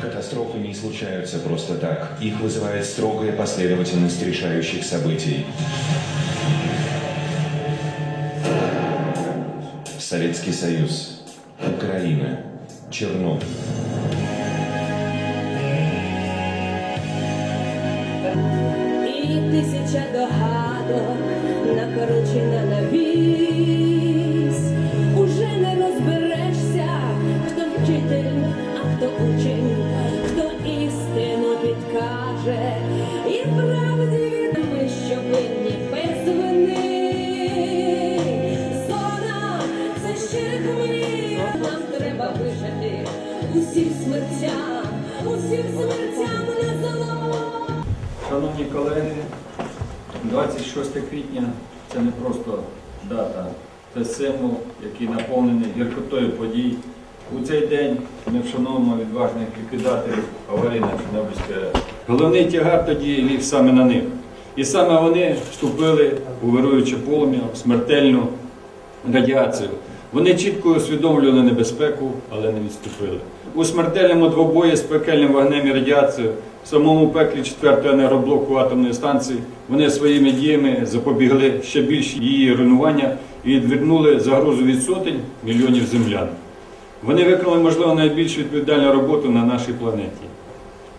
Катастрофы не случаются просто так. Их вызывает строгая последовательность решающих событий. Советский Союз. Украина. Чернобыль. І тисяча догадок накручена на вісь. Уже не розберешся, хто вчитель, а хто учень, підкаже, і правді відомо, що винні без вини. Зона це ще хмелі, нам треба вижити усім смертям, усім смертям на зло. Шановні колеги, 26 квітня це не просто дата, це символ, який наповнений гіркотою подій. У цей день ми вшановуємо відважних ліквідаторів аварії на Чорнобильській АЕС. Головний тягар тоді ліг саме на них. І саме вони вступили у вируюче полум'я, в смертельну радіацію. Вони чітко усвідомлювали небезпеку, але не відступили. У смертельному двобої з пекельним вогнем і радіацією в самому пеклі 4-го енергоблоку атомної станції вони своїми діями запобігли ще більш її руйнування і відвернули загрозу від сотень мільйонів землян. Вони виконали, можливо, найбільш відповідальну роботу на нашій планеті.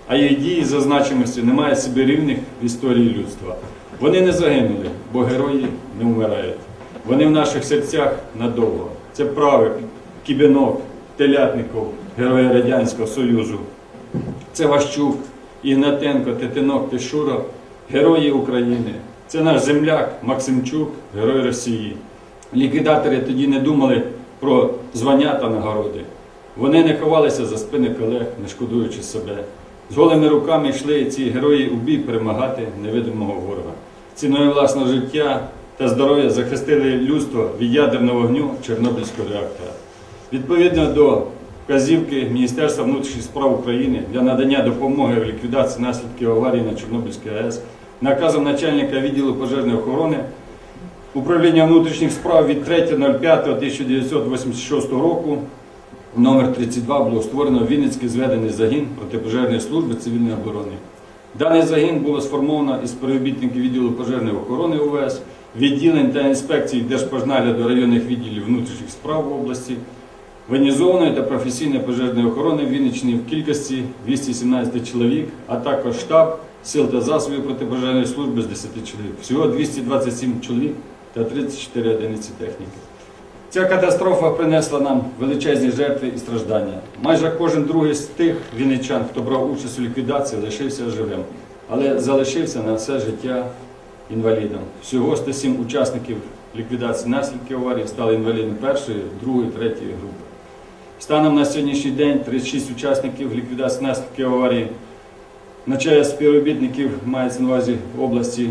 А їх дії за значимості немає собі рівних в історії людства. Вони не загинули, бо герої не вмирають. Вони в наших серцях надовго. Це правик, Кібінок, Телятников, герої Радянського Союзу. Це Ващук, Ігнатенко, Тетинок, Тишура, герої України. Це наш земляк Максимчук, герой Росії. Ліквідатори тоді не думали про звання та нагороди. Вони не ховалися за спини колег, не шкодуючи себе. З голими руками йшли ці герої у бій перемагати невидимого ворога. Ціною власного життя та здоров'я захистили людство від ядерного вогню Чорнобильського реактора. Відповідно до вказівки Міністерства внутрішніх справ України для надання допомоги в ліквідації наслідків аварії на Чорнобильській АЕС, наказом начальника відділу пожежної охорони Управління внутрішніх справ від 3.05.1986 року номер 32 було створено Вінницький зведений загін протипожежної служби цивільної оборони. Даний загін було сформовано із співробітників відділу пожежної охорони УВС, відділень та інспекцій Держпожнагляду районних відділів внутрішніх справ в області, воєнізованої та професійної пожежної охорони Вінниччини в кількості 217 чоловік, а також штаб сил та засобів протипожежної служби з 10 чоловік. Всього 227 чоловік та 34 одиниці техніки. Ця катастрофа принесла нам величезні жертви і страждання. Майже кожен другий з тих вінничан, хто брав участь у ліквідації, лишився живим, але залишився на все життя інвалідом. Всього 107 учасників ліквідації наслідків аварії стали інвалідами першої, другої, третьої групи. Станом на сьогоднішній день 36 учасників ліквідації наслідків аварії на честь співробітників мається на увазі області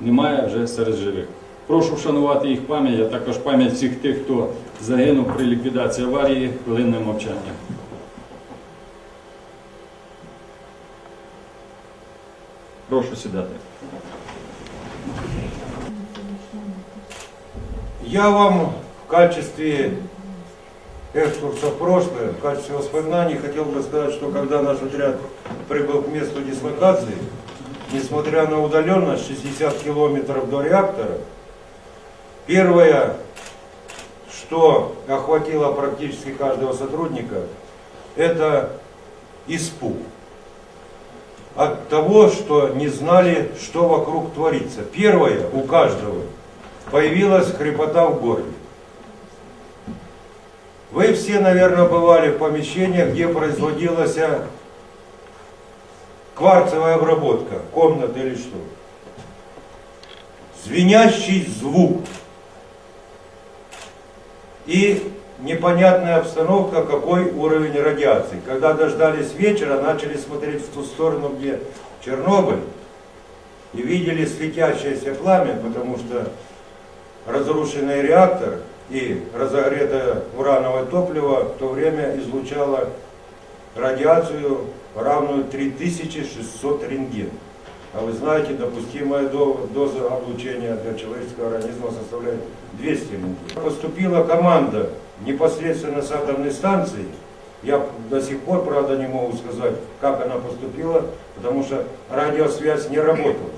немає вже серед живих. Прошу вшанувати їх пам'ять, а також пам'ять всіх тих, хто загинув при ліквідації аварії хвилинне мовчання. Прошу сідати. Я вам в качестве экскурса в прошлое, в качестве воспоминаний хотел бы сказать, что когда наш отряд прибыл к месту дислокации, несмотря на удаленность 60 километров до реактора, первое, что охватило практически каждого сотрудника, это испуг от того, что не знали, что вокруг творится. Первое у каждого появилась хрипота в горле. Вы все, наверное, бывали в помещениях, где производилась кварцевая обработка, комната или что. Звенящий звук. И непонятная обстановка, какой уровень радиации. Когда дождались вечера, начали смотреть в ту сторону, где Чернобыль, и видели светящееся пламя, потому что разрушенный реактор и разогретое урановое топливо в то время излучало радиацию, равную 3600 рентген. А вы знаете, допустимая до- доза облучения для человеческого организма составляет 200 рентген. Поступила команда непосредственно с атомной станции Я до сих пор, правда, не могу сказать, как она поступила, потому что радиосвязь не работала.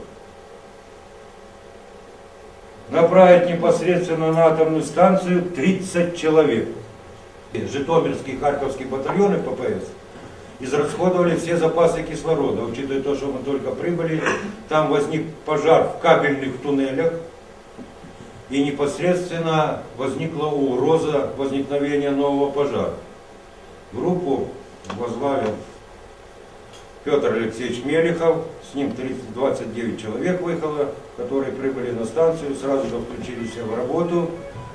Направить непосредственно на атомную станцию 30 человек. Житомирский, Харьковский батальоны ППС израсходовали все запасы кислорода, учитывая то, что мы только прибыли, там возник пожар в кабельных туннелях, и непосредственно возникла угроза возникновения нового пожара. Группу возглавил Петр Алексеевич Мелехов, с ним 30, 29 человек выехало, которые прибыли на станцию, сразу же включились в работу,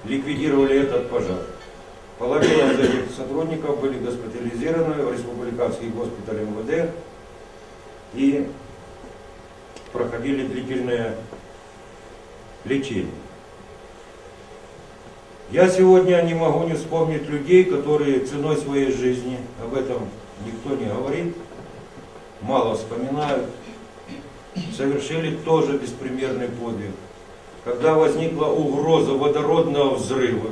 ликвидировали этот пожар. Половина из этих сотрудников были госпитализированы в республиканский госпиталь МВД и проходили длительное лечение. Я сегодня не могу не вспомнить людей, которые ценой своей жизни, об этом никто не говорит, мало вспоминают, совершили тоже беспримерный подвиг. Когда возникла угроза водородного взрыва,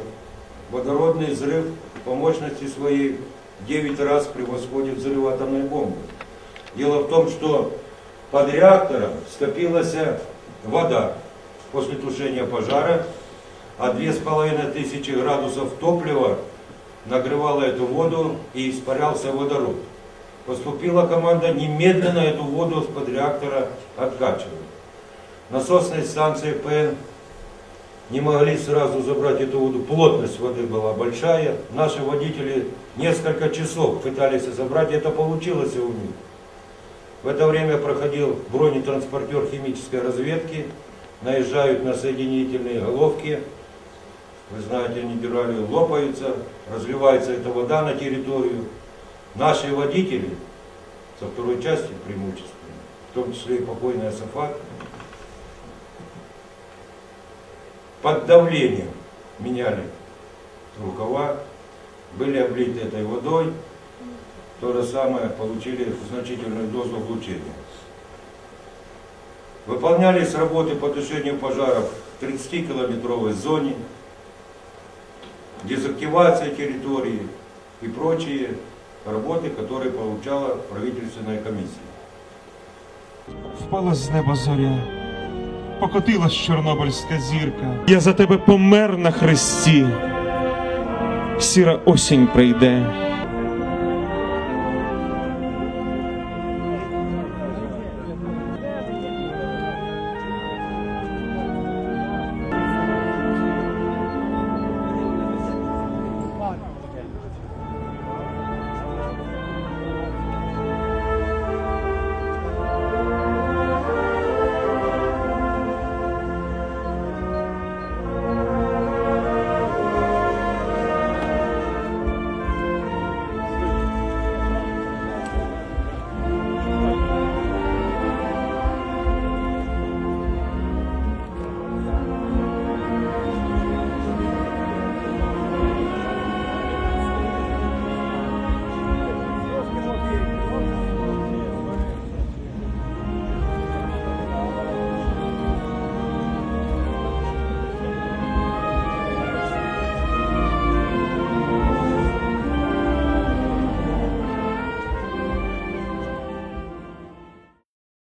водородный взрыв по мощности своей 9 раз превосходит взрыв атомной бомбы. Дело в том, что под реактором скопилась вода после тушения пожара, а две с половиной тысячи градусов топлива нагревало эту воду и испарялся водород. Поступила команда немедленно эту воду с-под реактора откачивать. Насосные станции ПН не могли сразу забрать эту воду. Плотность воды была большая. Наши водители несколько часов пытались забрать, это получилось у них. В это время проходил бронетранспортер химической разведки, наезжают на соединительные головки, вы знаете, они герали лопаются, разливается эта вода на территорию. Наши водители, со второй части преимущественно, в том числе и покойный Асафат, под давлением меняли рукава, были облиты этой водой, то же самое получили значительную дозу облучения. Выполнялись работы по тушению пожаров в 30-километровой зоне, дезактивация территории и прочие работы, которые получала правительственная комиссия. Впала з неба зоря, покотилась чорнобильська зірка. Я за тебе помер на хресті. Сіра осінь прийде,